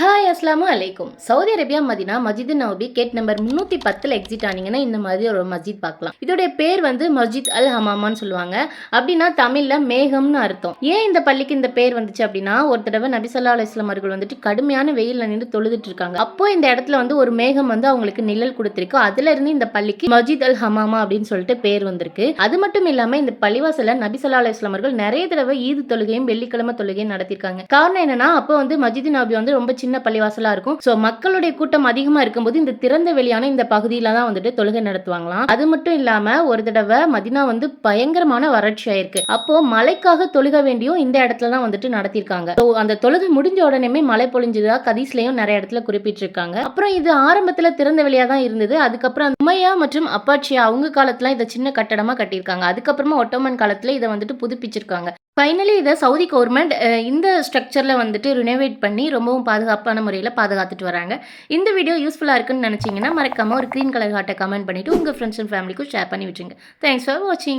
Hi அஸ்லாமு அலைக்கும். Saudi Arabia Medina Masjid Nabawi gate number முந்நூற்றி பத்தில் எக்ஸிட் ஆனீங்கன்னா இந்த மாதிரி ஒரு மஸ்ஜித் பார்க்கலாம். இதோடைய பேர் வந்து மஸ்ஜித் அல் ஹமாமான்னு சொல்லுவாங்க. அப்படின்னா தமிழில் மேகம்னு அர்த்தம். ஏன் இந்த பள்ளிக்கு இந்த பேர் வந்துச்சு அப்படின்னா ஒரு தடவை நபிசல்லா அலுவலாம் அவர்கள் வந்துட்டு கடுமையான வெயிலில் நின்று தொழுதுட்டு இருக்காங்க. அப்போ இந்த இடத்துல வந்து ஒரு மேகம் வந்து அவங்களுக்கு நிழல் கொடுத்துருக்கு. அதுல இருந்து இந்த பள்ளிக்கு மஸ்ஜித் அல் ஹமாமா அப்படின்னு சொல்லிட்டு பேர் வந்திருக்கு. அது மட்டும் இல்லாமல் இந்த பள்ளிவாசல நபிசல்லா அலுவலாம் அவர்கள் நிறைய தடவை ஈது தொழுகையும் வெள்ளிக்கிழமை தொழுகையும் நடத்திருக்காங்க காரணம் என்னன்னா அப்போ வந்து மஜித் நபி வந்து ரொம்ப சின்ன சின்ன பள்ளிவாசலா இருக்கும். ஸோ மக்களுடைய கூட்டம் அதிகமா இருக்கும்போது இந்த திறந்த வெளியான இந்த பகுதியில தான் வந்துட்டு தொழுகை நடத்துவாங்களாம். அது மட்டும் இல்லாம ஒரு தடவை மதினா வந்து பயங்கரமான வறட்சி ஆயிருக்கு. அப்போ மழைக்காக தொழுக வேண்டியும் இந்த இடத்துல தான் வந்துட்டு நடத்திருக்காங்க ஸோ அந்த தொழுகை முடிஞ்ச உடனே மழை பொழிஞ்சதா கதீஸ்லயும் நிறைய இடத்துல குறிப்பிட்டிருக்காங்க. அப்புறம் இது ஆரம்பத்துல திறந்த வெளியா தான் இருந்தது. அதுக்கப்புறம் உமையா மற்றும் அப்பாச்சியா அவங்க காலத்துல இதை சின்ன கட்டடமா கட்டியிருக்காங்க. அதுக்கப்புறமா ஒட்டோமன் காலத்துல இதை வந்துட்டு புதுப்பிச்சிருக்காங்க. ஃபைனலி இதை சவுதி கவர்மெண்ட் இந்த ஸ்ட்ரக்சரில் வந்துட்டு ரினோவேட் பண்ணி ரொம்பவும் பாதுகாப்பான முறையில் பாதுகாத்துட்டு வராங்க. இந்த வீடியோ யூஸ்ஃபுல்லாக இருக்குன்னு நினச்சிங்கன்னா மறக்காமல் ஒரு க்ரீன் கலர் ஹார்ட்டை கமெண்ட் பண்ணிவிட்டு உங்கள் ஃப்ரெண்ட்ஸ் அண்ட் ஃபேமிலிக்கும் ஷேர் பண்ணி விட்டுருங்க தேங்க்ஸ் ஃபார் வாட்சிங்